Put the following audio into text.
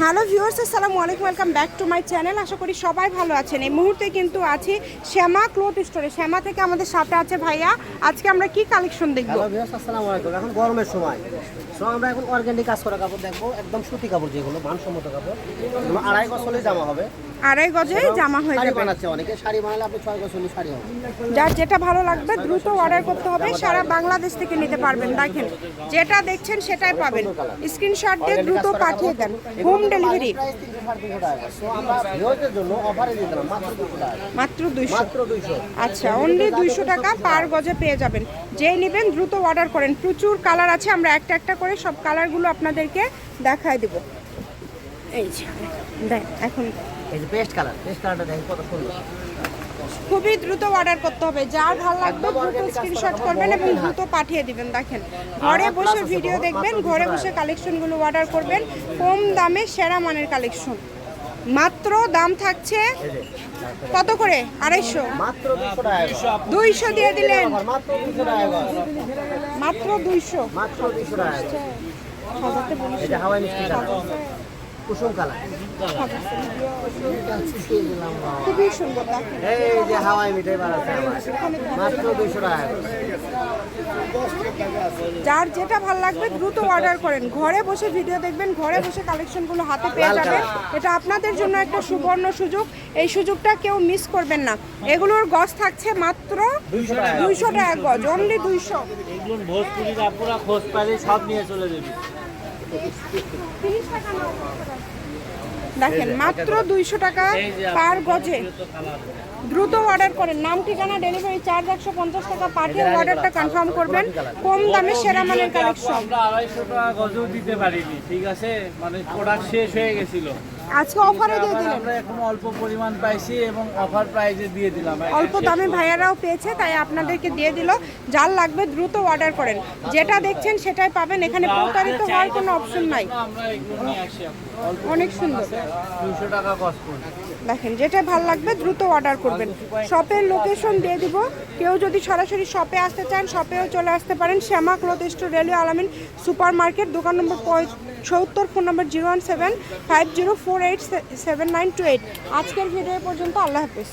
Hello viewers আসসালামু আলাইকুম welcome back to my channel. আশা করি সবাই ভালো আছেন। এই মুহূর্তে কিন্তু আছি শ্যামা ক্লোথ স্টোরে। শ্যামা থেকে আমাদের সাথে আছে ভাইয়া। আজকে আমরা কি কালেকশন দেখব? হ্যালো ভিউয়ার্স আসসালামু আলাইকুম। এখন গরমের সময়। তো আমরা এখন অর্গানিক কাজ করা কাপড় দেখব। একদম সুতি কাপড় যেগুলো মানসম্মত কাপড়। আড়াই গছলে জামা হবে। আড়াই গজে জামা হয়ে যাবে। বানাচ্ছে অনেকে। শাড়ি বানালে আপনি ছয় গছলে শাড়ি হবে। যার যেটা ভালো লাগবে দ্রুত অর্ডার করতে হবে। সারা বাংলাদেশ থেকে নিতে পারবেন। দেখেন যেটা দেখছেন সেটাই পাবেন। স্ক্রিনশট দিয়ে দ্রুত পাঠিয়ে দেন। হোম ডেলিভারি মাত্র দুইশো। আচ্ছা অনলি দুইশো টাকা পার গজে পেয়ে যাবেন। যে নেবেন দ্রুত অর্ডার করেন। প্রচুর কালার আছে আমরা একটা একটা করে সব কালারগুলো আপনাদেরকে দেখায় দেব। এই এখন বেস্ট কালার বেস্ট কালারটা দেখেন কত সুন্দর। খুবই দ্রুত অর্ডার করতে হবে। যার ভালো লাগবে দ্রুত স্ক্রিনশট করবেন এবং দ্রুত পাঠিয়ে দিবেন দেখেন। ঘরে বসে ভিডিও দেখবেন ঘরে বসে কালেকশনগুলো অর্ডার করবেন। কম দামে সেরা মানের কালেকশন মাত্র দাম থাকছে কত করে? আড়াইশো। দুইশো দিয়ে দিলেন। মাত্র দুইশো সাজাতে বলিস এই যে হাওয়াই মিষ্টি কালার কুসুম কালার। খুবই সুন্দর এই যে হাওয়াই মিঠাই বানাচ্ছে মাত্র দুইশো টাকা যার যেটা ভালো লাগবে দ্রুত অর্ডার করেন। ঘরে বসে ভিডিও দেখবেন ঘরে বসে কালেকশনগুলো হাতে পেয়ে যাবেন। এটা আপনাদের জন্য একটা সুবর্ণ সুযোগ। এই সুযোগটা কেউ মিস করবেন না। এগুলোর গজ থাকছে মাত্র দুইশো টাকা। গজ অনলি দুইশো। এগুলো ভোজপুরির আপুরা খোঁজ পাইলে সব নিয়ে চলে যাবে। দেখেন, মাত্র দুইশো টাকা পার গজে। দ্রুত অর্ডার করেন। নাম, ঠিকানা ডেলিভারি চার্জ একশো পঞ্চাশ টাকা। পাঠিয়ে অর্ডারটা কনফার্ম করবেন। কম দামে সেরা মানের কালেকশন আড়াইশো টাকা গজেও দিতে পারিনি, ঠিক আছে? মানে প্রোডাক্ট শেষ হয়ে গেছিল। আজকে অফারে দিয়ে দিলেন? আমরা এখন অল্প পরিমাণ পাইছি এবং অফার প্রাইজে দিয়ে দিলাম। অল্প দামে ভাইয়ারাও পেয়েছে তাই আপনাদেরকে দিয়ে দিল। যার লাগবে দ্রুত অর্ডার করেন। যেটা দেখছেন সেটাই পাবেন। এখানে প্রতারিত হওয়ার কোনো অপশন নাই। অনেক সুন্দর। দুশো টাকা কস্ট দেখেন যেটা ভালো লাগবে দ্রুত অর্ডার করবেন। শপের লোকেশন দিয়ে দিব। কেউ যদি সরাসরি শপে আসতে চান শপেও চলে আসতে পারেন। Shyama cloth store railway Alamin supermarket দোকান নম্বর সত্তর phone number zero one seven five zero four eight seven nine two eight আজকের ভিডিও পর্যন্ত আল্লাহ হাফিজ।